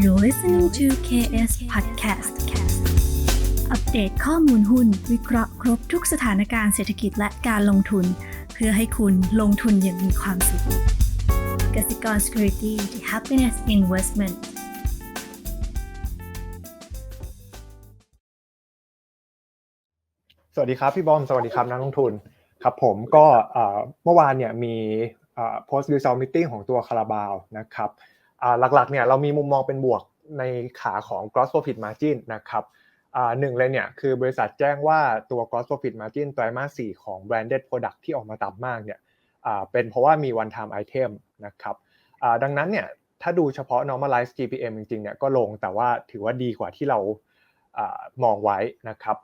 You're listening to KS Podcast อัปเดตข้อมูลหุ้น วิเคราะห์ครบทุกสถานการณ์เศรษฐกิจและการลงทุน เพื่อให้คุณลงทุนอย่างมีความสุขกสิกร Security the Happiness Investment สวัสดีครับ พี่บอม สวัสดีครับนักลงทุนครับผมก็เมื่อวานเนี่ยมี post result meeting ของตัวคาราบาวนะครับ หลักๆเนี่ยเรามีมุมมองเป็นบวกในขาของ gross profit margin นะครับหนึ่งเลยเนี่ยคือบริษัทแจ้งว่าตัว gross profit margin ไตรมาส4ของ branded product ที่ออกมาต่ำมากเนี่ยเป็นเพราะว่ามี one time item นะครับดังนั้นเนี่ยถ้าดูเฉพาะ normalized GPM จริงๆเนี่ยก็ลงแต่ว่าถือว่าดีกว่าที่เรามองไว้นะครับ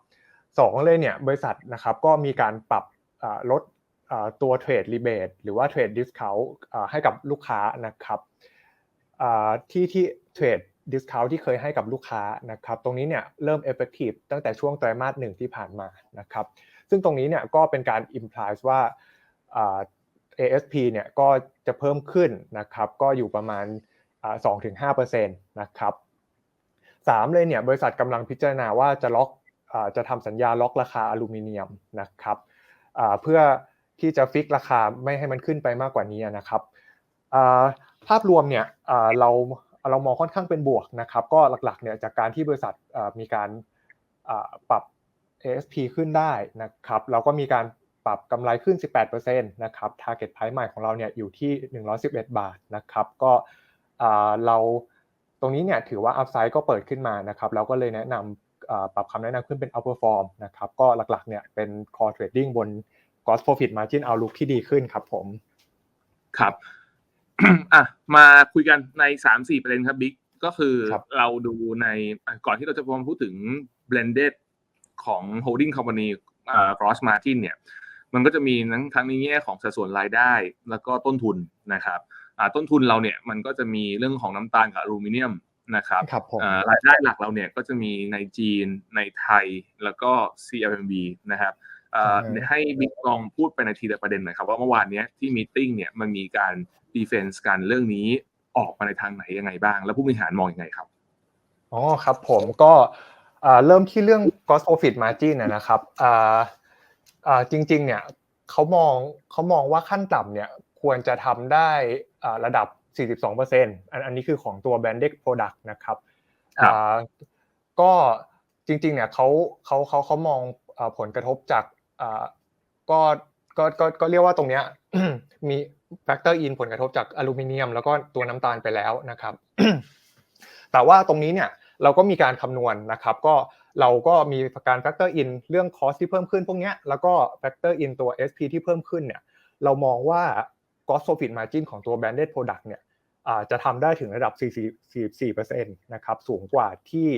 สองเลยเนี่ยบริษัทนะครับก็มีการปรับลดตัวเทรดรีเบทหรือว่าเทรดดิสคาวให้กับลูกค้านะครับ ที่ที่เทรดดิสคาวที่เคยให้กับลูกค้านะครับตรงนี้เนี่ยเริ่มเอฟเฟกตีฟตั้งแต่ช่วงไตรมาสหนึ่งที่ผ่านมานะครับซึ่งตรงนี้เนี่ยก็เป็นการอิมพลายว่า ASP เนี่ยก็จะเพิ่มขึ้นนะครับก็อยู่ประมาณ 2-5%นะครับสามเลยเนี่ยบริษัทกำลังพิจารณาว่าจะล็อกจะทำสัญญาล็อกราคาอลูมิเนียมนะครับเพื่อที่จะฟิกราคาไม่ให้มันขึ้นไปมากกว่านี้นะครับ ภาพรวมเนี่ยเราเรามองค่อนข้างเป็นบวกนะครับ ก็หลักๆเนี่ยจากการที่บริษัทมีการปรับ ASP ขึ้นได้นะครับเราก็มีการปรับกำไรขึ้น 18%นะครับ Target Price ใหม่ของเราเนี่ยอยู่ที่ 111 บาทนะครับ ก็เราตรงนี้เนี่ยถือว่า Upside ก็เปิดขึ้นมานะครับเราก็เลยแนะนำปรับคำแนะนำขึ้นเป็น Outperform นะครับก็หลักๆเนี่ยเป็น Core Trading บน Gross Profit Margin Outlook ที่ดีขึ้นครับผม ครับ อะมาคุยกันในสามสี่ประเด็นครับบิ๊กก็คือเราดูในก่อนที่เราจะมาพูดถึง blended ของ holding company gross margin เนี่ย มันก็จะมีทั้งทั้งในแง่ของสัดส่วนรายได้แล้วก็ต้นทุนนะครับต้นทุนเราเนี่ยมันก็จะมีเรื่องของน้ำตาลกับอลูมิเนียมนะครับรบรายได้หลักเราเนี่ยก็จะมีในจีนในไทยแล้วก็ CLMV นะครับ ให้บิ๊กลองพูดไปในทีละประเด็นหน่อยครับว่าเมื่อวานนี้ที่มีติ้งเนี่ยมันมีการดีเฟนส์กันเรื่องนี้ออกมาในทางไหนยังไงบ้าง แล้วผู้บริหารมองยังไงครับอ๋อครับผมก็เริ่มที่เรื่อง gross profit margin นะครับจริงๆเนี่ยเขามองเขามองว่าขั้นต่ำเนี่ยควรจะทำได้ระดับ 42%อันนี้คือของตัว branded product นะครับก็จริงๆเนี่ยเขาเขาเขาเขามองผลกระทบจาก ก็ก็ก็ก็เรียกว่าตรงเนี้ยมีแฟกเตอร์อินผลกระทบจากอลูมิเนียม แล้วก็ตัวน้ำตาลไปแล้วนะครับ แต่ว่าตรงนี้เนี่ยเราก็มีการคำนวณนะครับ ก็เราก็มีการแฟกเตอร์อินเรื่องคอสที่เพิ่มขึ้นพวกนี้แล้วก็แฟกเตอร์อินตัว SP ที่เพิ่มขึ้นเนี่ย เรามองว่า gross profit margin ของตัว branded product เนี่ยจะทำได้ถึงระดับ 44%นะครับ สูงกว่าที่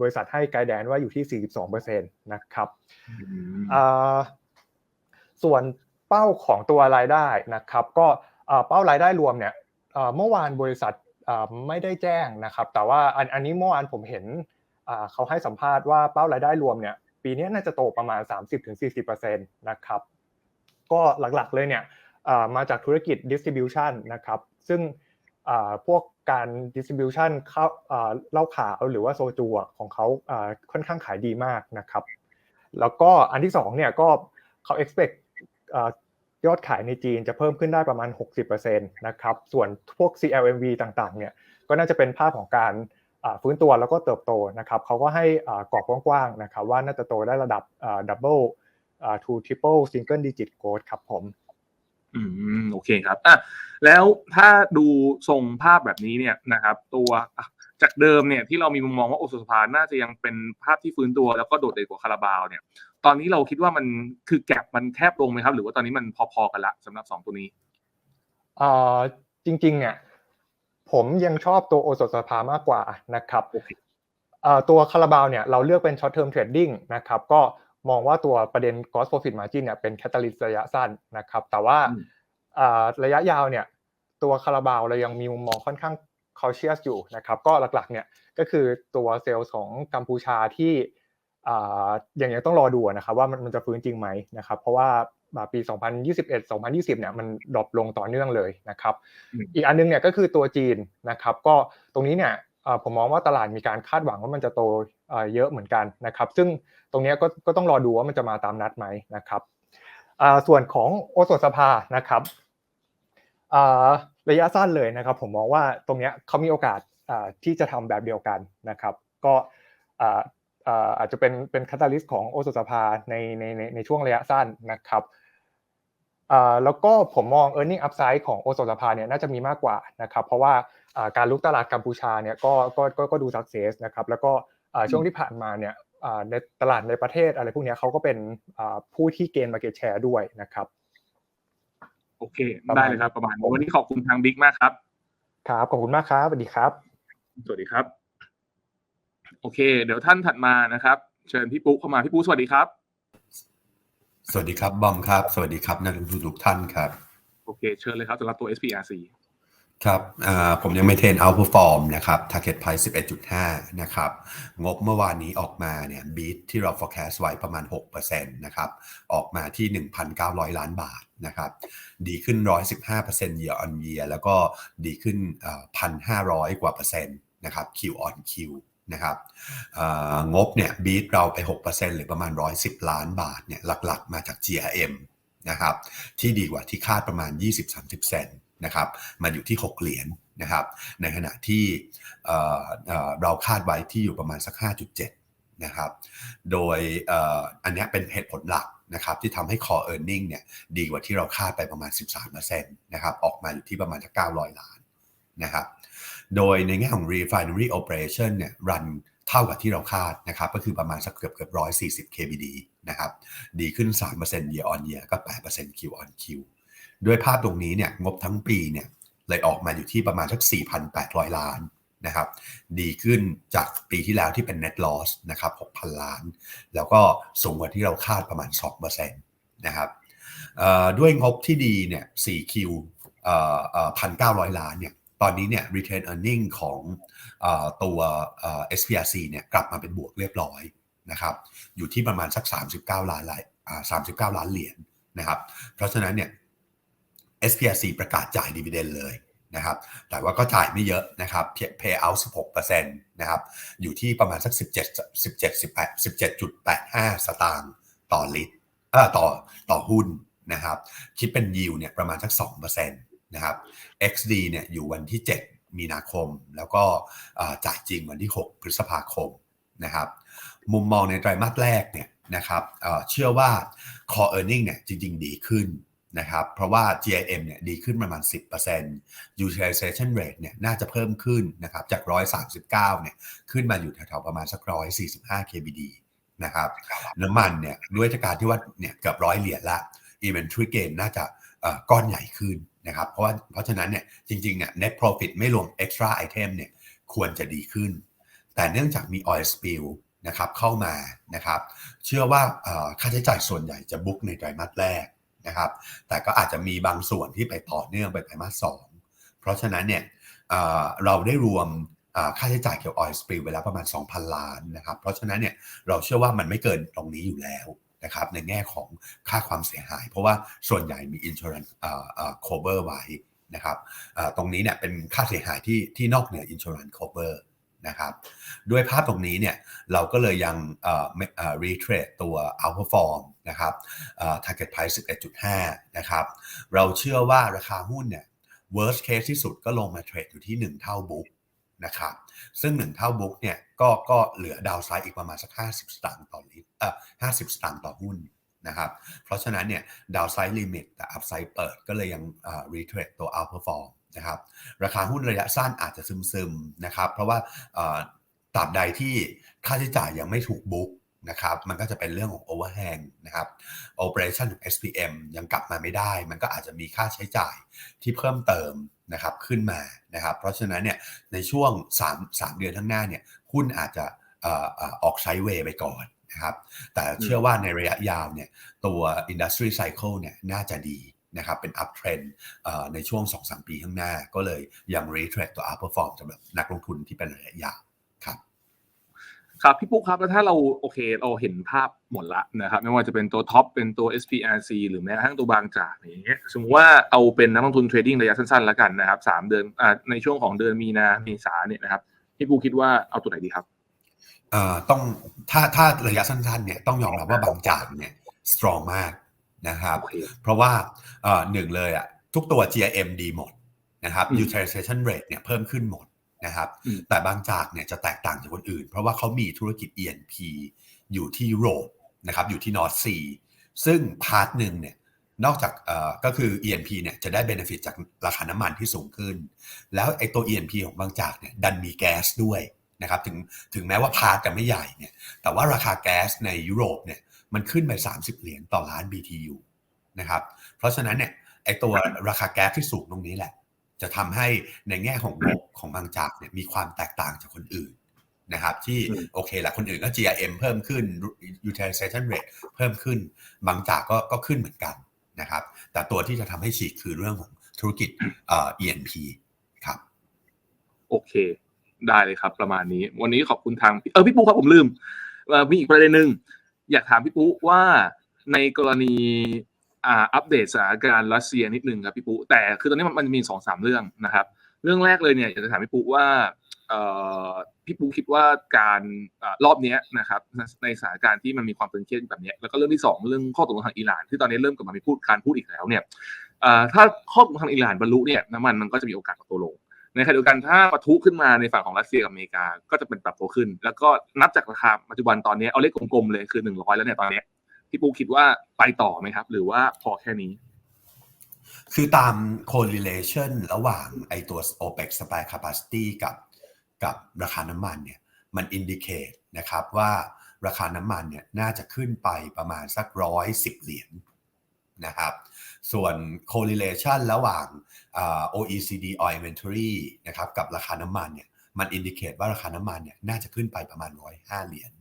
บริษัทให้ไกด์แดนว่าอยู่ที่ 42%นะครับส่วนเป้าของตัวรายได้นะครับ ก็เป้ารายได้รวมเนี่ยเมื่อวานบริษัทไม่ได้แจ้งนะครับ แต่ว่าอันนี้เมื่อวานผมเห็นเขาให้สัมภาษณ์ว่าเป้ารายได้รวมเนี่ยปีนี้น่าจะโตประมาณ 30-40%นะครับก็หลักๆเลยเนี่ยมาจากธุรกิจ distribution นะครับ ซึ่ง พวกการ distribution เข้าเล่าขาวหรือว่าโซจูของเขาค่อนข้างขายดีมากนะครับ แล้วก็อันที่สองเนี่ยก็เขา expect ยอดขายในจีนจะเพิ่มขึ้นได้ประมาณ 60%นะครับ ส่วนพวก CLMV ต่างๆ เนี่ยก็น่าจะเป็นภาพของการฟื้นตัวแล้วก็เติบโตนะครับเขาก็ให้กรอบกว้างๆนะครับว่าน่าจะโตได้ระดับ double to triple single digit growth ครับผม อืมโอเคครับอะแล้วถ้าดูทรงภาพแบบนี้เนี่ยนะครับ ตัวจากเดิมเนี่ยที่เรามีมุมมองว่าโอสุสภาน่าจะยังเป็นภาพที่ฟื้นตัวแล้วก็โดดเด่นกว่าคาราบาวเนี่ย ตอนนี้เราคิดว่ามันคือแกลบมันแคบลงไหมครับ หรือว่าตอนนี้มันพอๆกันละสำหรับสองตัวนี้เอ่อจริงๆเนี่ยผมยังชอบตัวโอสถสภามากกว่านะครับตัวคาราบาวเนี่ยเราเลือกเป็นช็อตเทอมเทรดดิ้งนะครับก็ มองว่าตัวประเด็น gross profit margin เนี่ยเป็นแคตตาลิสระยะสั้นนะครับ แต่ว่าระยะยาวเนี่ยตัวคาราบาวเรายังมีมุมมองค่อนข้าง cautious อยู่นะครับก็หลักๆเนี่ยก็คือตัวเซลล์ของกัมพูชาที่อย่างนี้ต้องรอดูนะครับว่ามันจะฟื้นจริงไหมนะครับเพราะว่าปี 2021-2020 เนี่ยมันดรอปลงต่อเนื่องเลยนะครับ อีกอันนึงเนี่ยก็คือตัวจีนนะครับ ก็ตรงนี้เนี่ยผมมองว่าตลาดมีการคาดหวังว่ามันจะโต เยอะเหมือนกันนะครับ ซึ่งตรงนี้ก็ก็ต้องรอดูว่ามันจะมาตามนัดไหมนะครับส่วนของโอโซนสภานะครับระยะสั้นเลยนะครับ ผมมองว่าตรงนี้เขามีโอกาสที่จะทำแบบเดียวกันนะครับ ก็อาจจะเป็นเป็นคาตาลิสต์ของโอโซนสภาในในในช่วงระยะสั้นนะครับแล้วก็ผมมอง e a r n i n g upside ของโอโซนสภาเนี่ยน่าจะมีมากกว่านะครับ เพราะว่าการลุกตลาดกัมพูชาเนี่ยก็ก็ก็ดูสักเซสนะครับ แล้วก็ ช่วงที่ผ่านมาเนี่ยในตลาดในประเทศอะไรพวกนี้เขาก็เป็นผู้ที่เกณฑ์มาเก็ตแชร์ด้วยนะครับ โอเค ได้เลยครับประมาณวันนี้ขอบคุณทางบิ๊กมากครับ ครับ ขอบคุณมากครับสวัสดีครับ สวัสดีครับ โอเค เดี๋ยวท่านถัดมานะครับ เชิญพี่ปุ๊เข้ามาพี่ปุ๊สวัสดีครับ สวัสดีครับบอมครับ สวัสดีครับนักลงทุนทุกท่านครับ โอเค เชิญเลยครับสำหรับตัว SPRC ครับผมยังไม่เทนเอาเ e อร์ฟอร์มนะครับ target price 11.5 นะครับ งบเมื่อวานนี้ออกมาเนี่ยบีทที่เรา forecast ไว้ประมาณ 6%นะครับ ออกมาที่ 1,900 ล้านบาทนะครับ ดีขึ้น 115% year on year แล้วก็ดีขึ้น 1,500 กว่าเปอร์เซ็นต์นะครับ Q on Q นะครับงบเนี่ยบีทเราไป 6%หรือประมาณ 110 ล้านบาทเนี่ยหลักๆ มาจาก GRM นะครับ ที่ดีกว่าที่คาดประมาณ 20-30เซน นะครับมาอยู่ที่ 6 เหรียญนะครับ ในขณะที่เราคาดไว้ที่อยู่ประมาณสัก 5.7 นะครับ โดยอันนี้เป็นเหตุผลหลักนะครับที่ทำให้ core earning เนี่ยดีกว่าที่เราคาดไปประมาณ 13%นะครับออกมาอยู่ที่ประมาณสัก900 ล้านนะครับโดยในแง่ของ refinery operation เนี่ยรันเท่ากับที่เราคาดนะครับก็คือประมาณสักเกือบเกือบ140 kbd นะครับดีขึ้น 3% year on year ก็ 8% Q on Q ด้วยภาพตรงนี้เนี่ยงบทั้งปีเนี่ยเลยออกมาอยู่ที่ประมาณสัก 4,800 ล้านนะครับดีขึ้นจากปีที่แล้วที่เป็น net loss นะครับ 6,000 ล้าน แล้วก็สูงกว่าที่เราคาดประมาณ 2%นะครับด้วยงบที่ดีเนี่ย 4Q 1,900 ล้านเนี่ยตอนนี้เนี่ย return earning ของตัว SPRC เนี่ยกลับมาเป็นบวกเรียบร้อยนะครับอยู่ที่ประมาณสัก 39 ล้าน39 ล้านเหรียญนะครับเพราะฉะนั้นเนี่ย SPRC ประกาศจ่ายดีเวเดนเลยนะครับ แต่ว่าก็จ่ายไม่เยอะนะครับ pay out 16%นะครับ อยู่ที่ประมาณสัก 17 17 18 17.85 สตางค์ต่อลิตรเอ่อต่อต่อหุ้นนะครับ คิดเป็นยิวเนี่ยประมาณสัก2%นะครับ XD เนี่ยอยู่วันที่ 7 มีนาคม แล้วก็จ่ายจริงวันที่ 6 พฤษภาคมนะครับมุมมองในไตรมาสแรกเนี่ยนะครับเชื่อว่า core earning เนี่ยจริง ๆ ดีขึ้น นะครับเพราะว่า GIM เนี่ยดีขึ้นประมาณ 10% utilization rate เนี่ยน่าจะเพิ่มขึ้นนะครับจาก 139 เนี่ยขึ้นมาอยู่แถวๆประมาณสัก 145 kbd นะครับน้ำมันเนี่ยด้วยจากการที่ว่าเนี่ยเกือบร้อยเหรียญละ inventory gain น่าจะก้อนใหญ่ขึ้นนะครับเพราะว่าเพราะฉะนั้นเนี่ยจริงๆเนี่ย net profit ไม่รวม extra item เนี่ยควรจะดีขึ้น แต่เนื่องจากมี oil spill นะครับเข้ามานะครับเชื่อว่าค่าใช้จ่ายส่วนใหญ่จะบุ๊กในไตรมาสแรก นะครับ แต่ก็อาจจะมีบางส่วนที่ไปต่อเนื่องไปไตรมาสสองเพราะฉะนั้นเนี่ยเราได้รวมค่าใช้จ่ายเกี่ยวกับออยล์สปริลไปแล้วประมาณ 2,000 ล้านนะครับ เพราะฉะนั้นเนี่ยเราเชื่อว่ามันไม่เกินตรงนี้อยู่แล้วนะครับในแง่ของค่าความเสียหาย เพราะว่าส่วนใหญ่มี insurance cover ไว้นะครับตรงนี้เนี่ยเป็นค่าเสียหายที่ที่นอกเหนือ insurance cover นะครับ ด้วยภาพตรงนี้เนี่ยเราก็เลยยังรีเทรดตัว outperform นะครับ target price 11.5 นะครับ เราเชื่อว่าราคาหุ้นเนี่ย worst case ที่สุดก็ลงมาเทรดอยู่ที่ 1 เท่าบุ๊กนะครับ ซึ่ง 1 เท่าบุ๊กเนี่ยก็ก็เหลือดาวไซด์อีกประมาณสัก 50 สตางค์ต่อลิตรเอ่อ50 สตางค์ต่อหุ้นนะครับ เพราะฉะนั้นเนี่ยดาวไซด์ลิมิตแต่อัพไซด์เปิดก็เลยยังรีเทรดตัว outperform นะครับราคาหุ้นระยะสั้นอาจจะซึมๆนะครับ เพราะว่าตราบใดที่ค่าใช้จ่ายยังไม่ถูกบุ๊กนะครับมันก็จะเป็นเรื่องของ overhang นะครับ operation ของ SPM ยังกลับมาไม่ได้ มันก็อาจจะมีค่าใช้จ่ายที่เพิ่มเติมนะครับขึ้นมานะครับ เพราะฉะนั้นเนี่ยในช่วง 3 3 เดือนข้างหน้าเนี่ยหุ้นอาจจะออกไซด์เวย์ไปก่อนนะครับ แต่เชื่อว่าในระยะยาวเนี่ยตัว industry cycle เนี่ยน่าจะดี นะครับเป็น up trend ในช่วง 2-3 ปีข้างหน้า ก็เลยยัง retrace ตัว outperform สำหรับนักลงทุนที่เป็นระยะยาวครับครับพี่ปุ๊กครับแล้วถ้าเราโอเคเราเห็นภาพหมดละนะครับไม่ว่าจะเป็นตัวท็อปเป็นตัว SPRC หรือแม้กระทั่งตัวบางจากอย่างเงี้ยสมมติว่าเอาเป็นนักลงทุนเทรดดิ้งระยะสั้นๆแล้วกันนะครับสามเดือนอ่าในช่วงของเดือนมีนาเมษาเนี่ยนะครับพี่ปุ๊กคิดว่าเอาตัวไหนดีครับเอ่อต้องถ้าถ้าระยะสั้นๆเนี่ยต้องยอมรับว่าบางจากเนี่ย strong มาก นะครับโอเคเพราะว่าเอ่อหนึ่งเลยอะทุกตัว GM ดีหมดนะครับอืม utilization rate เนี่ยเพิ่มขึ้นหมดนะครับอืมแต่บางจากเนี่ยจะแตกต่างจากคนอื่น เพราะว่าเขามีธุรกิจ E&P อยู่ที่ยุโรปนะครับอยู่ที่นอร์ h ซีซึ่งพาร์ทหนึ่งเนี่ยนอกจากเอ่อก็คือ E&P เนี่ยจะได้ benefit จากราคาน้ำมันที่สูงขึ้น แล้วไอ้ตัว E&P ของบางจากเนี่ยดันมีแก๊สด้วยนะครับถึงถึงแม้ว่าพาร์ทจะไม่ใหญ่เนี่ยแต่ว่าราคาแก๊สในยุโรปเนี่ย มันขึ้นไป 30 เหรียญต่อล้าน BTU นะครับ เพราะฉะนั้นเนี่ยไอ้ตัวราคาแก๊สที่สูงตรงนี้แหละ จะทำให้ในแง่ของงบของบางจากเนี่ยมีความแตกต่างจากคนอื่นนะครับที่อืมโอเคแหละคนอื่นก็ GRM เพิ่มขึ้น utilization rate เพิ่มขึ้น บางจากก็ก็ขึ้นเหมือนกันนะครับ แต่ตัวที่จะทำให้ฉีกคือเรื่องของธุรกิจเอ่อ E&P ครับโอเค ได้เลยครับประมาณนี้ วันนี้ขอบคุณทางเออพี่ปุ๊ครับผมลืมเอ่อมีอีกประเด็นหนึ่ง อยากถามพี่ปุ๊ว่าในกรณีอัปเดตสถานการณ์รัสเซียนิดนึงครับพี่ปุ๊แต่คือตอนนี้มันมีสองสามเรื่องนะครับ เรื่องแรกเลยเนี่ยอยากจะถามพี่ปุ๊ว่าพี่ปุ๊คิดว่าการอรอบนี้นะครับในสถานการณ์ที่มันมีความตึงเครียดแบบนี้แล้วก็เรื่องที่สองเรื่องข้อตกลงทางอิหร่านที่ตอนนี้เริ่มกลับมามีพูดการพูดอีกแล้วเนี่ยถ้าข้อตกลงทางอิหร่านบรรลุเนี่ยน้ำมันมันก็จะมีโอกาสปรับตัวลง ในขณะเดียวกันถ้าปะทุขึ้นมาในฝั่งของรัสเซียกับอเมริกาก็จะเป็นปรับตัวขึ้น แล้วก็นับจากราคาปัจจุบันตอนนี้เอาเลขกลมๆเลยคือหนึ่งร้อยแล้วเนี่ยตอนนี้พี่ปูคิดว่าไปต่อไหมครับ หรือว่าพอแค่นี้ คือตาม correlation ระหว่างไอตัว OPEC supply capacity กับกับราคาน้ำมันเนี่ยมัน indicate นะครับว่าราคาน้ำมันเนี่ยน่าจะขึ้นไปประมาณสักร้อยสิบเหรียญนะครับ ส่วน correlation ระหว่างอ่า OECD oil inventory นะครับกับราคาน้ำมันเนี่ยมัน indicate ว่าราคาน้ำมันเนี่ยน่าจะขึ้นไปประมาณ 105 เหรียญ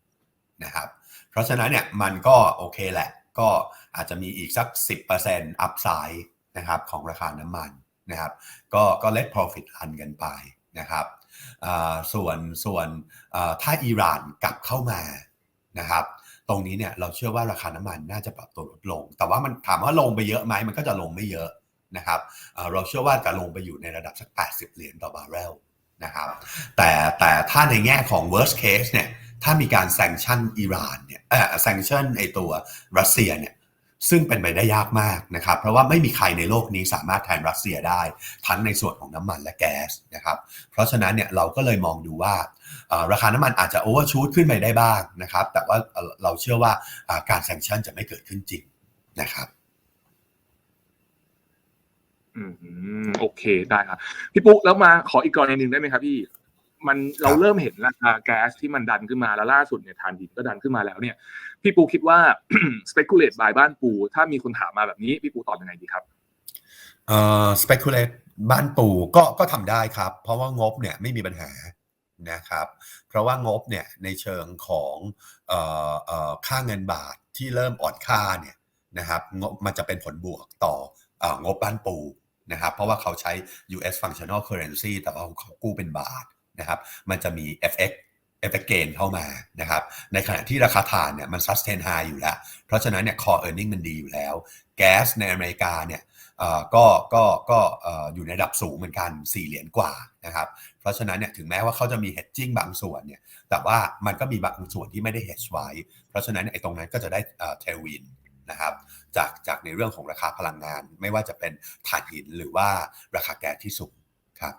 นะครับ เพราะฉะนั้นเนี่ยมันก็โอเคแหละ ก็อาจจะมีอีกสัก 10% upside นะครับของราคาน้ำมันนะครับ ก็ก็ let profit run กันไปนะครับส่วนส่วนถ้าอิหร่านกลับเข้ามานะครับ ตรงนี้เนี่ยเราเชื่อว่าราคาน้ำมันน่าจะปรับตัวลดลง แต่ว่ามันถามว่าลงไปเยอะไหมมันก็จะลงไม่เยอะนะครับเราเชื่อว่าจะลงไปอยู่ในระดับสัก 80 เหรียญต่อบาร์เรลนะครับแต่แต่ถ้าในแง่ของ worst case เนี่ยถ้ามีการ sanction อิหร่านเนี่ยเอ่อ sanction ไอตัวรัสเซียเนี่ยซึ่งเป็นไปได้ยากมากนะครับ เพราะว่าไม่มีใครในโลกนี้สามารถแทนรัสเซียได้ ทั้งในส่วนของน้ำมันและแก๊สนะครับ เพราะฉะนั้นเนี่ยเราก็เลยมองดูว่า ราคาน้ำมันอาจจะ overshoot ขึ้นไปได้บ้างนะครับ แต่ว่าเอ่อเราเชื่อว่าอ่าการ sanction จะไม่เกิดขึ้นจริงนะครับอืมโอเคได้ครับ พี่ปุ๊แล้วมาขออีกกรณีหนึ่งได้ไหมครับพี่ มันเราเริ่มเห็นราคาแก๊สที่มันดันขึ้นมาแล้วล่าสุดเนี่ยทานดินก็ดันขึ้นมาแล้วเนี่ย พี่ปูคิดว่า speculate บายบ้านปู ถ้ามีคนถามมาแบบนี้พี่ปูตอบยังไงดีครับเอ่อ speculate บ้านปู่ก็ก็ทำได้ครับ เพราะว่างบเนี่ยไม่มีปัญหา นะครับ เพราะว่างบเนี่ยในเชิงของออค่าเงินบาทที่เริ่มอ่อนค่าเนี่ยนะครับงบมันจะเป็นผลบวกต่ออองบบ้านปูนะครับ เพราะว่าเขาใช้ US functional currency แต่ว่าเขากู้เป็นบาทนะครับ มันจะมี FX FX gain เข้ามานะครับ ในขณะที่ราคาถ่านเนี่ยมัน sustain high อยู่แล้ว เพราะฉะนั้นเนี่ย core earning มันดีอยู่แล้ว แก๊สในอเมริกาเนี่ยก็ก็ก็เอ่ออยู่ในระดับสูงเหมือนกัน 4 เหรียญกว่านะครับ เพราะฉะนั้นเนี่ยถึงแม้ว่าเขาจะมี hedging บางส่วนเนี่ยแต่ว่ามันก็มีบางส่วนที่ไม่ได้ hedge ไว้ เพราะฉะนั้นไอ้ตรงนั้นก็จะได้เอ่อ tailwind นะครับจากจากในเรื่องของราคาพลังงาน ไม่ว่าจะเป็นถ่านหินหรือว่าราคาแก๊สที่สูงครับ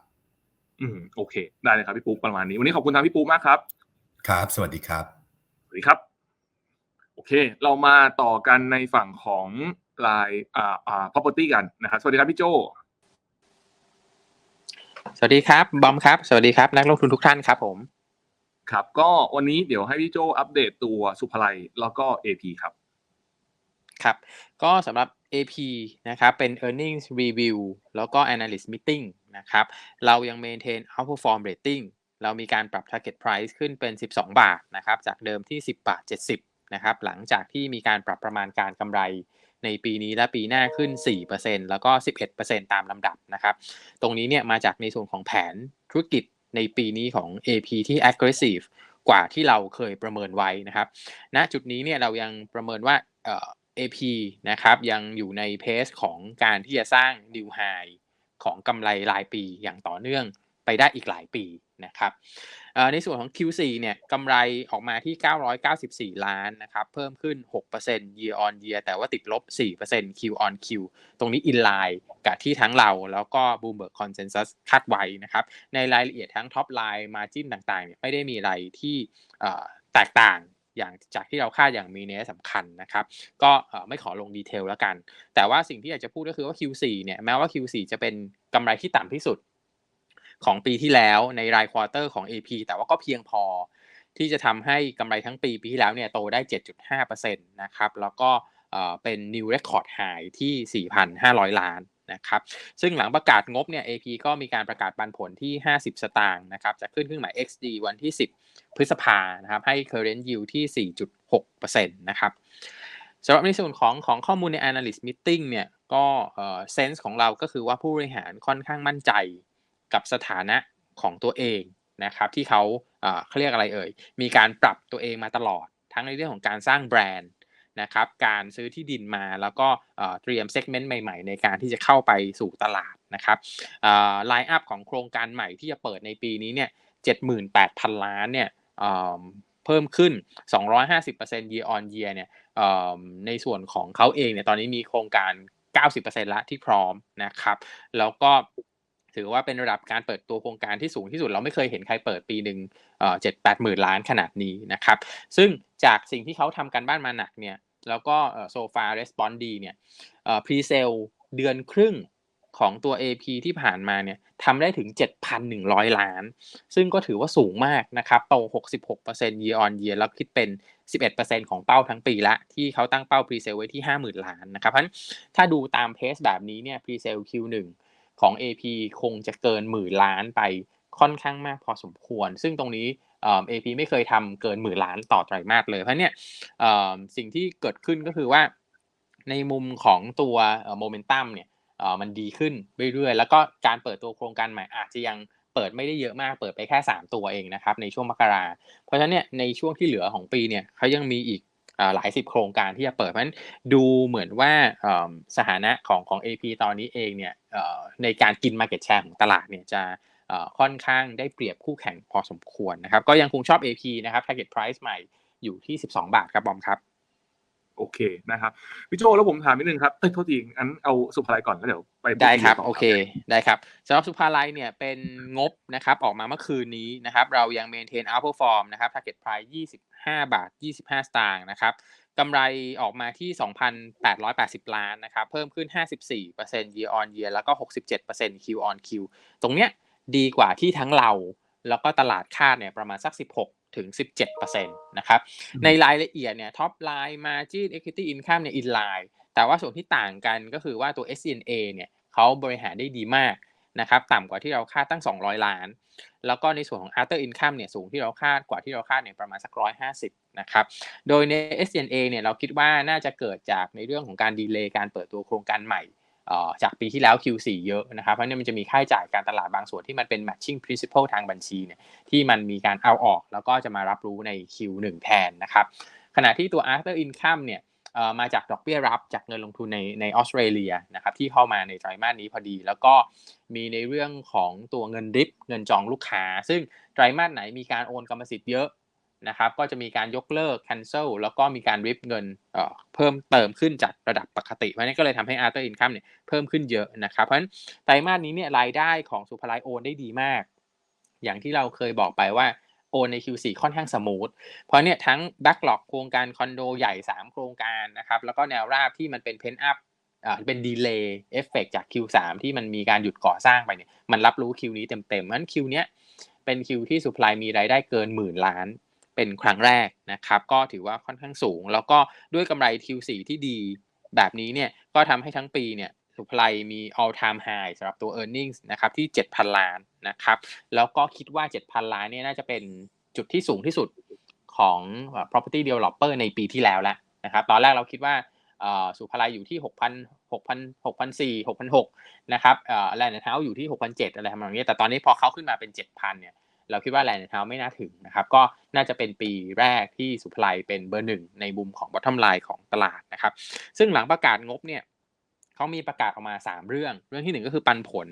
อืมโอเค ได้เลยครับพี่ปูประมาณนี้วันนี้ขอบคุณทางพี่ปูมากครับ ครับ สวัสดีครับสวัสดีครับ โอเค เรามาต่อกันในฝั่งของลายอ่าอ่า property กันนะครับสวัสดีครับพี่โจ สวัสดีครับ บอมครับ สวัสดีครับนักลงทุนทุกท่านครับผม ครับ ก็วันนี้เดี๋ยวให้พี่โจอัปเดตตัวสุภาลัยแล้วก็ AP ครับ ครับ ก็สำหรับ AP นะครับ เป็น earnings review แล้วก็ analyst meeting นะครับ เรายัง maintain outperform rating เรามีการปรับ target price ขึ้นเป็น 12 บาทนะครับ จากเดิมที่ 10 บาท 70 นะครับ หลังจากที่มีการปรับประมาณการกำไร ในปีนี้และปีหน้าขึ้น 4%แล้วก็ 11%ตามลำดับนะครับ ตรงนี้เนี่ยมาจากในส่วนของแผนธุรกิจในปีนี้ของ AP ที่ aggressive กว่าที่เราเคยประเมินไว้นะครับณจุดนี้เนี่ยเรายังประเมินว่าเอ่อ AP นะครับยังอยู่ในเพสของการที่จะสร้าง new high ของกำไรรายปีอย่างต่อเนื่อง ไปได้อีกหลายปีนะครับในส่วนของ Q4 เนี่ยกำไรออกมาที่ 994 ล้านนะครับเพิ่มขึ้น 6% year on year แต่ว่าติดลบ 4% Q on Q ตรงนี้ in line กับที่ทั้งเราแล้วก็ Bloomberg Consensus คาดไว้นะครับในรายละเอียดทั้ง top line margin ต่างๆเนี่ยไม่ได้มีอะไรที่แตกต่างอย่างจากที่เราคาดอย่างมีนัยสำคัญนะครับ ก็ไม่ขอลงดีเทลแล้วกัน แต่ว่าสิ่งที่อยากจะพูดก็คือว่า Q4 เนี่ยแม้ว่า Q4 จะเป็นกำไรที่ต่ำที่สุด ของปีที่แล้วในรายควอเตอร์ของ AP แต่ว่าก็เพียงพอที่จะทำให้กำไรทั้งปีปีที่แล้วเนี่ยโตได้ 7.5%นะครับ แล้วก็เป็น new record high ที่ 4,500 ล้านนะครับ ซึ่งหลังประกาศงบเนี่ย AP ก็มีการประกาศปันผลที่ 50 สตางค์นะครับ จะขึ้นขึ้นหมาย XD วันที่ 10 พฤษภานะครับ ให้ current yield ที่ 4.6%นะครับสำหรับในส่วนของของข้อมูลใน analyst meeting เนี่ย ก็เอ่อ sense ของเราก็คือว่าผู้บริหารค่อนข้างมั่นใจ กับสถานะของตัวเองนะครับที่เขาเขาเรียกอะไรเอ่ย มีการปรับตัวเองมาตลอด ทั้งในเรื่องของการสร้างแบรนด์นะครับการซื้อที่ดินมาแล้วก็เตรียมเซกเมนต์ใหม่ๆ ในการที่จะเข้าไปสู่ตลาดนะครับไลน์อัพของโครงการใหม่ที่จะเปิดในปีนี้เนี่ย78,000 ล้านเนี่ยเพิ่มขึ้น 250% year on year เนี่ยในส่วนของเขาเองเนี่ยตอนนี้มีโครงการ 90%ละที่พร้อมนะครับ แล้วก็ ถือว่าเป็นระดับการเปิดตัวโครงการที่สูงที่สุด เราไม่เคยเห็นใครเปิดปีหนึ่งเจ็ดแปดหมื่นล้านขนาดนี้นะครับ ซึ่งจากสิ่งที่เขาทำกันบ้านมาหนักเนี่ย แล้วก็โซฟาเรสปอนดีเนี่ยพรีเซลเดือนครึ่งของตัว AP ที่ผ่านมาเนี่ยทำได้ถึง 7,100 ล้าน ซึ่งก็ถือว่าสูงมากนะครับโต 66% year on year แล้วคิดเป็น 11%ของเป้าทั้งปีละ ที่เขาตั้งเป้าพรีเซลไว้ที่ 50,000 ล้านนะครับเพราะฉะนั้นถ้าดูตามเพสแบบนี้เนี่ยพรีเซล Q1 ของ AP คงจะเกินหมื่นล้านไปค่อนข้างมากพอสมควร ซึ่งตรงนี้เอ AP ไม่เคยทำเกินหมื่นล้านต่อไตรมาสเลย เพราะเนี่ยสิ่งที่เกิดขึ้นก็คือว่า ในมุมของตัวโมเมนตัมเนี่ยมันดีขึ้นเรื่อยๆ แล้วก็การเปิดตัวโครงการใหม่อาจจะยังเปิดไม่ได้เยอะมาก เปิดไปแค่ 3 ตัวเองนะครับในช่วงมกราเพราะฉะนั้นเนี่ยในช่วงที่เหลือของปีเนี่ยเขายังมีอีก หลายสิบโครงการที่จะเปิดเพราะฉะนั้นดูเหมือนว่าสถานะของของ AP ตอนนี้เองเนี่ยในการกิน Market Share ของตลาดเนี่ยจะค่อนข้างได้เปรียบคู่แข่งพอสมควรนะครับ ก็ยังคงชอบ AP นะครับ Target Price ใหม่อยู่ที่ 12 บาทครับบอมครับ โอเคนะครับพี่โจแล้วผมถามนิดนึงครับเอ้ยโทษทีงั้นเอาสุภาลัยก่อนแล้วเดี๋ยวไปได้ครับโอเคได้ครับสำหรับสุภาลัยเนี่ยเป็นงบนะครับออกมาเมื่อคืนนี้นะครับเรายัง maintain outperform นะครับ target price 25 บาท 25 สตางค์นะครับกำไรออกมาที่ 2,880 ล้านนะครับเพิ่มขึ้น 54% year on year แล้วก็ 67% Q on Q ตรงเนี้ยดีกว่าที่ทั้งเราแล้วก็ตลาดคาดเนี่ยประมาณสัก 16 ถึง 17%นะครับ ในรายละเอียดเนี่ยท็อปไลน์มาจีนเอ็กซิตี้อินคัมเนี่ยอินไลน์แต่ว่าส่วนที่ต่างกันก็คือว่าตัว SCNA เนี่ยเขาบริหารได้ดีมากนะครับต่ำกว่าที่เราคาดตั้ง 200 ล้าน แล้วก็ในส่วนของ after income เนี่ยสูงที่เราคาดกว่าที่เราคาดเนี่ยประมาณสัก 150 นะครับ โดยใน SCNA เนี่ยเราคิดว่าน่าจะเกิดจากในเรื่องของการดีเลย์การเปิดตัวโครงการใหม่ จากปีที่แล้ว Q4 เยอะนะครับ เพราะนี่มันจะมีค่าใช้จ่ายการตลาดบางส่วนที่มันเป็น matching principle ทางบัญชีเนี่ยที่มันมีการเอาออก แล้วก็จะมารับรู้ใน Q1 แทนนะครับ ขณะที่ตัว after income เนี่ยมาจากดอกเบี้ยรับจากเงินลงทุนในในออสเตรเลียนะครับที่เข้ามาในไตรมาสนี้พอดี แล้วก็มีในเรื่องของตัวเงินดิฟเงินจองลูกค้า ซึ่งไตรมาสไหนมีการโอนกรรมสิทธิ์เยอะ นะครับก็จะมีการยกเลิก cancel แล้วก็มีการริบเงินเพิ่มเติมขึ้นจากระดับปกติ เพราะนั้นก็เลยทำให้ after income เนี่ยเพิ่มขึ้นเยอะนะครับ เพราะฉะนั้นไตรมาสนี้เนี่ยรายได้ของสุภาลัยโอนได้ดีมาก อย่างที่เราเคยบอกไปว่าโอนใน Q4 ค่อนข้างสมูท เพราะเนี่ยทั้ง backlog โครงการคอนโดใหญ่ 3 โครงการนะครับ แล้วก็แนวราบที่มันเป็น pen up เป็นดีเลย์เอฟเฟกจาก Q3 ที่มันมีการหยุดก่อสร้างไปเนี่ยมันรับรู้คิวนี้เต็มๆเพราะฉะนั้นคิวเนี้ยเป็นคิวที่สุพลายมีรายได้เกินหมื่นล้าน เป็นครั้งแรกนะครับ ก็ถือว่าค่อนข้างสูง แล้วก็ด้วยกำไร Q4 ที่ดีแบบนี้เนี่ยก็ทำให้ทั้งปีเนี่ยสุพไลมี all time high สำหรับตัว earnings นะครับที่ 7,000 ล้านนะครับแล้วก็คิดว่า 7,000 ล้านเนี่ยน่าจะเป็นจุดที่สูงที่สุดของ property developer ในปีที่แล้วแล้วนะครับตอนแรกเราคิดว่าสุภาลัยอยู่ที่ 6,000 6,000 6,400 6,600 นะครับแลนด์เฮาส์อยู่ที่6,700อะไรประมาณนี้ แต่ตอนนี้พอเขาขึ้นมาเป็น 7,000 เนี่ย เราคิดว่าแลนด์เท้าไม่น่าถึงนะครับก็น่าจะเป็นปีแรกที่สุพไลเป็นเบอร์หนึ่งในมุมของบอททอมไลน์ของตลาดนะครับ ซึ่งหลังประกาศงบเนี่ยเขามีประกาศออกมา 3 เรื่อง เรื่องที่ 1 ก็คือปันผล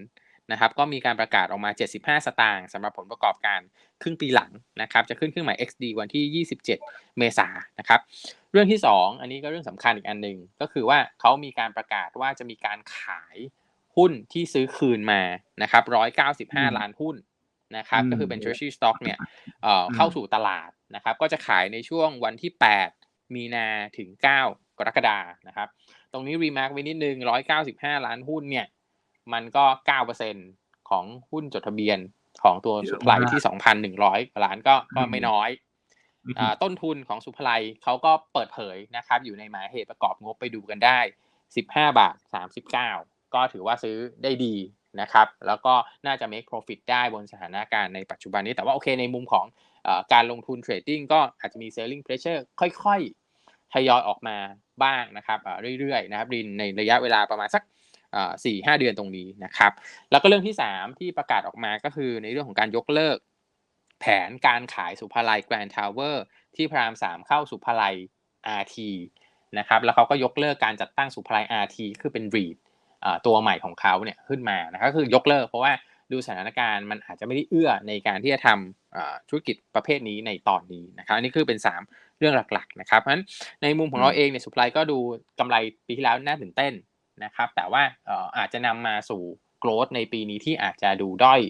นะครับก็มีการประกาศออกมา 75 สตางค์สำหรับผลประกอบการครึ่งปีหลังนะครับจะขึ้นเครื่องหมาย XD วันที่ 27 เมษายนนะครับเรื่องที่ 2 อันนี้ก็เรื่องสำคัญอีกอันหนึ่งก็คือว่าเขามีการประกาศว่าจะมีการขายหุ้นที่ซื้อคืนมานะครับ195 ล้านหุ้น นะครับก็คือเป็น treasury stock เนี่ยเอ่อเข้าสู่ตลาดนะครับก็จะขายในช่วงวันที่ 8 มีนาถึง 9 กรกฎานะครับตรงนี้รีมาร์กไว้นิดนึง 195 ล้านหุ้นเนี่ยมันก็ 9%ของหุ้นจดทะเบียนของตัวสุพไลที่ 2,100 ล้านก็ก็ไม่น้อยอ่าต้นทุนของสุภไลเขาก็เปิดเผยนะครับอยู่ในหมายเหตุประกอบงบไปดูกันได้ 15 บาท 39 ก็ถือว่าซื้อได้ดี นะครับแล้วก็น่าจะ make profit ได้บนสถานการณ์ในปัจจุบันนี้แต่ว่าโอเคในมุมของอการลงทุนเทรดดิ้งก็อาจจะมี selling pressure ค่อยๆทยอยออกมาบ้างนะครับเรื่อยๆนะครับรินในระยะเวลาประมาณสักสี่ห้าเดือนตรงนี้นะครับ แล้วก็เรื่องที่ 3 ที่ประกาศออกมาก็คือในเรื่องของการยกเลิก แผนการขายสุภาลัยแกรนด์ทาวเวอร์ที่พระรามสามเข้าสุภาลัย RT นะครับแล้วเขาก็ยกเลิกการจัดตั้งสุภาลัย RT คือเป็น REIT อ่า ตัวใหม่ของเขาเนี่ยขึ้นมานะครับก็คือยกเลิก เพราะว่าดูสถานการณ์มันอาจจะไม่ได้เอื้อในการที่จะทำอ่าธุรกิจประเภทนี้ในตอนนี้นะครับอันนี้คือเป็น 3 เรื่องหลักๆนะครับเพราะฉะนั้นในมุมของเราเองเนี่ยสุภาลัยก็ดูกำไรปีที่แล้วน่าตื่นเต้นนะครับแต่ว่าเอ่ออาจจะนำมาสู่ growth ในปีนี้ที่อาจจะดูด้อย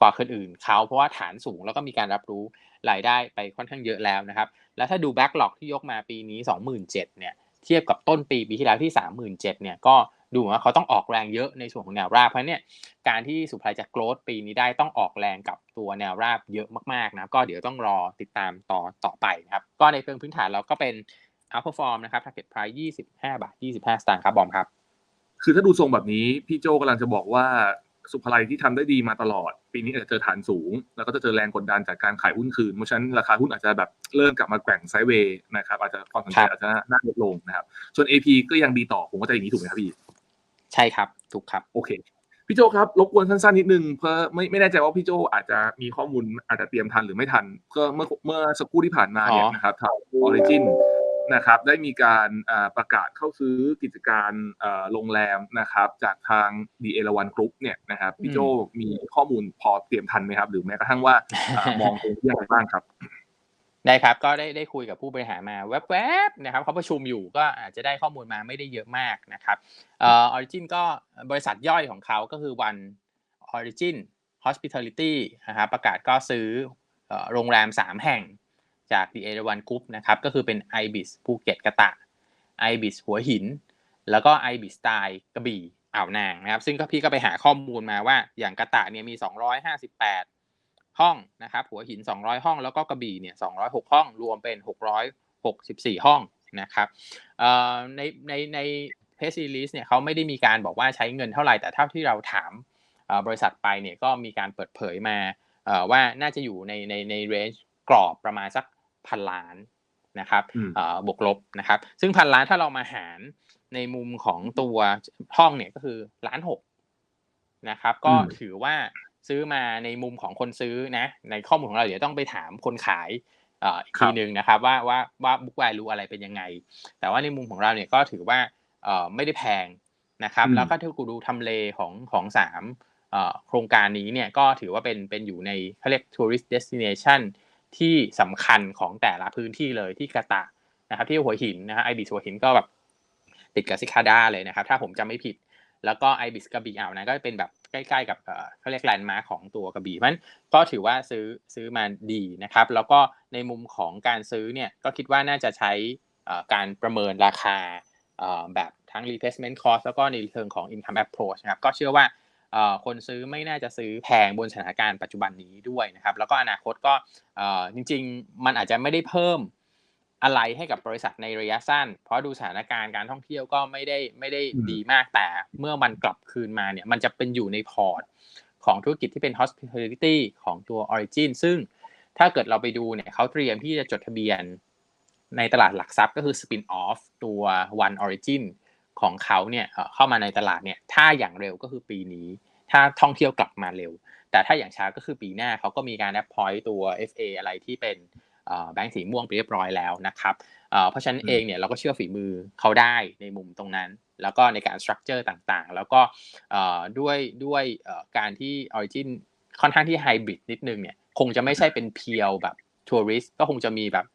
กว่าคนอื่นเขาเพราะว่าฐานสูงแล้วก็มีการรับรู้รายได้ไปค่อนข้างเยอะแล้วนะครับ แล้วถ้าดู backlog ที่ยกมาปีนี้ 27,000เนี่ยเทียบกับต้นปีปีที่แล้วที่ 37,000เนี่ยก็ ดูเหมือนว่าเขาต้องออกแรงเยอะในส่วนของแนวราบเพราะเนี่ยการที่สุภาจะ growth ปีนี้ได้ต้องออกแรงกับตัวแนวราบเยอะมากๆนะก็เดี๋ยวต้องรอติดตามต่อต่อไปนะครับก็ในเชิงพื้นฐานเราก็เป็น outperform นะครับ target price 25 บาท 25 สตางค์ครับบอมครับ คือถ้าดูทรงแบบนี้ พี่โจกำลังจะบอกว่าสุภาลัยที่ทำได้ดีมาตลอด ปีนี้อาจจะเจอฐานสูง แล้วก็จะเจอแรงกดดันจากการขายหุ้นคืน เพราะฉะนั้นราคาหุ้นอาจจะแบบเริ่มกลับมาแกว่งไซด์เวย์นะครับอาจจะความสนใจอาจจะน่าลดลงนะครับส่วน AP ก็ยังดีต่อผมก็จะอย่างนี้ถูกไหมครับพี่ ใช่ครับถูกครับโอเคพี่โจครับรบกวนสั้นๆนิดนึงเพื่อไม่ไม่แน่ใจว่าพี่โจอาจจะมีข้อมูลอาจจะเตรียมทันหรือไม่ทันก็เมื่อเมื่อสักครู่ที่ผ่านมาเนี่ยอ๋อนะครับทางออริจินนะครับได้มีการอ่าประกาศเข้าซื้อกิจการอ่าโรงแรมนะครับ จากทางดีเอราวันกรุ๊ปเนี่ยนะครับพี่โจมีข้อมูลพอเตรียมทันไหมครับ หรือแม้กระทั่งว่าอ่ามองตรงที่ยังไงบ้างครับ ได้ครับก็ได้ได้คุยกับผู้บริหารมาแวบๆนะครับเขาประชุมอยู่ก็อาจจะได้ข้อมูลมาไม่ได้เยอะมากนะครับเอ่อออริจินก็บริษัทย่อยของเขาก็คือวันออริจิน Hospitality นะครับประกาศก็ซื้ออโรงแรม 3 แห่งจาก The a 1 Group นะครับก็คือเป็น ibis ภูเก็ตกระตะ ibis หัวหิน แล้วก็ ibis สไตล์กระบี่อ่าวนางนะครับซึ่งก็พี่ก็ไปหาข้อมูลมาว่าอย่างกระตะเนี่ยมี 258 ห้องนะครับหัวหิน 200 ห้องแล้วก็กระบี่เนี่ย206 ห้อง รวมเป็น 664 ห้องนะครับเอ่อในในในเพจซีรีส์เนี่ยเขาไม่ได้มีการบอกว่าใช้เงินเท่าไหร่แต่เท่าที่เราถามเอ่อบริษัทไปเนี่ยก็มีการเปิดเผยมาเอ่อว่าน่าจะอยู่ในในในเรนจ์กรอบประมาณสักพันล้านนะครับอืมเอ่อบวกลบนะครับ ซึ่งพันล้านถ้าเรามาหารในมุมของตัวห้องเนี่ยก็คือล้านหกนะครับ ก็อืมถือว่า ซื้อมาในมุมของคนซื้อนะในข้อมูลของเราเดี๋ยวต้องไปถามคนขายเอ่ออีกทีหนึ่งนะครับว่าว่าว่าบุ๊กแวลูอะไรเป็นยังไง แต่ว่าในมุมของเราเนี่ยก็ถือว่าเอ่อไม่ได้แพงนะครับอืมแล้วก็ถ้ากูดูทำเลของของสามเอ่อโครงการนี้เนี่ยก็ถือว่าเป็นเป็นอยู่ในเขาเรียก tourist destination ที่สำคัญของแต่ละพื้นที่เลยที่กระตะนะครับ ที่หัวหินนะฮะไอบิสหัวหินก็แบบติดกับซิคาด้าเลยนะครับ ถ้าผมจำไม่ผิด แล้วก็ไอบิสกระบี่อ่าวนะก็เป็นแบบ ใกล้ๆกับเขาเรียกแลนด์มาร์คของตัวกระบี่เพราะฉะนั้นก็ถือว่าซื้อซื้อมาดีนะครับ แล้วก็ในมุมของการซื้อเนี่ยก็คิดว่าน่าจะใช้การประเมินราคาแบบทั้ง replacement cost แล้วก็ในเชิงของ income approach นะครับก็เชื่อว่าคนซื้อไม่น่าจะซื้อแพงบนสถานการณ์ปัจจุบันนี้ด้วยนะครับ แล้วก็อนาคตก็จริง ๆ มันอาจจะไม่ได้เพิ่ม อะไรให้กับบริษัทในระยะสั้น เพราะดูสถานการณ์การท่องเที่ยวก็ไม่ได้ไม่ได้อืมดีมากแต่เมื่อมันกลับคืนมาเนี่ยมันจะเป็นอยู่ในพอร์ตของธุรกิจที่เป็น hospitality ของตัว Origin ซึ่งถ้าเกิดเราไปดูเนี่ยเขาเตรียมที่จะจดทะเบียนในตลาดหลักทรัพย์ก็คือ spin off ตัว One Origin ของเขาเนี่ยเอ่อเข้ามาในตลาดเนี่ยถ้าอย่างเร็วก็คือปีนี้ ถ้าท่องเที่ยวกลับมาเร็ว แต่ถ้าอย่างช้าก็คือปีหน้าเขาก็มีการแอปพอยตัว FA อะไรที่เป็น แบงก์สีม่วงไปเรียบร้อยแล้วนะครับเพราะฉะนั้นเองเนี่ยเราก็เชื่อฝีมือเขาได้ในมุมตรงนั้น แล้วก็ในการสตรัคเจอร์ต่างๆ แล้วก็ด้วยด้วยการที่ Origin ค่อนข้างที่ไฮบริดนิดนึงเนี่ยคงจะไม่ใช่เป็นเพียวแบบทัวริสก็คงจะมีแบบ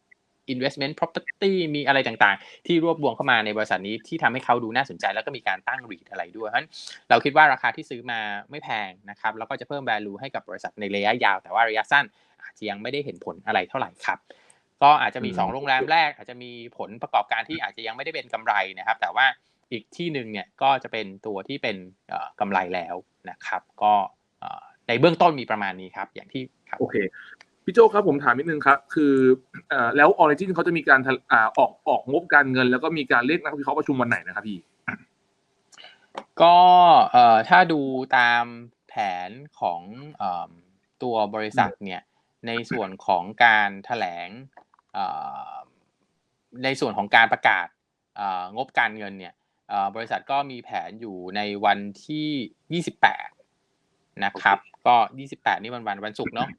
investment property มีอะไรต่างๆ ที่รวบรวมเข้ามาในบริษัทนี้ที่ทำให้เขาดูน่าสนใจ แล้วก็มีการตั้ง REIT อะไรด้วยเพราะฉะนั้นเราคิดว่าราคาที่ซื้อมาไม่แพงนะครับแล้วก็จะเพิ่ม value ให้กับบริษัทในระยะยาว แต่ว่าระยะสั้นอา จจะยังไม่ได้เห็นผลอะไรเท่าไหร่ครับ ก็อาจจะมี 2 โรงแรมแรก อาจจะมีผลประกอบการที่อาจจะยังไม่ได้เป็นกำไรนะครับ แต่ว่าอีกที่หนึ่งเนี่ยก็จะเป็นตัวที่เป็นกำไรแล้วนะครับ ก็ในเบื้องต้นมีประมาณนี้ครับ อย่างที่ครับโอเคพี่โจครับผมถามนิดนึงครับคือแล้วออริจินเขาจะมีการออกออกงบการเงิน แล้วก็มีการเรียกนักวิเคราะห์ประชุมวันไหนนะครับพี่ก็ถ้าดูตามแผนของตัวบริษัทเนี่ย ในส่วนของการแถลงในส่วนของการประกาศงบการเงินเนี่ยบริษัทก็มีแผนอยู่ในวันที่ 28 นะครับ ก็ 28 นี่วันวันวันศุกร์เนาะ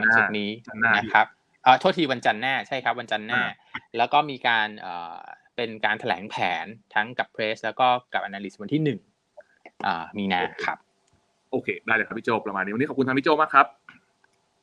วันศุกร์นี้นะครับเอ่อโทษทีวันจันทร์หน้าใช่ครับวันจันทร์หน้า แล้วก็มีการเอ่อเป็นการแถลงแผนทั้งกับเพรสแล้วก็กับ analyst วันที่หนึ่งอ่ามีนาครับ โอเค ได้เลยครับพี่โจประมาณนี้วันนี้ขอบคุณทางพี่โจมากครับ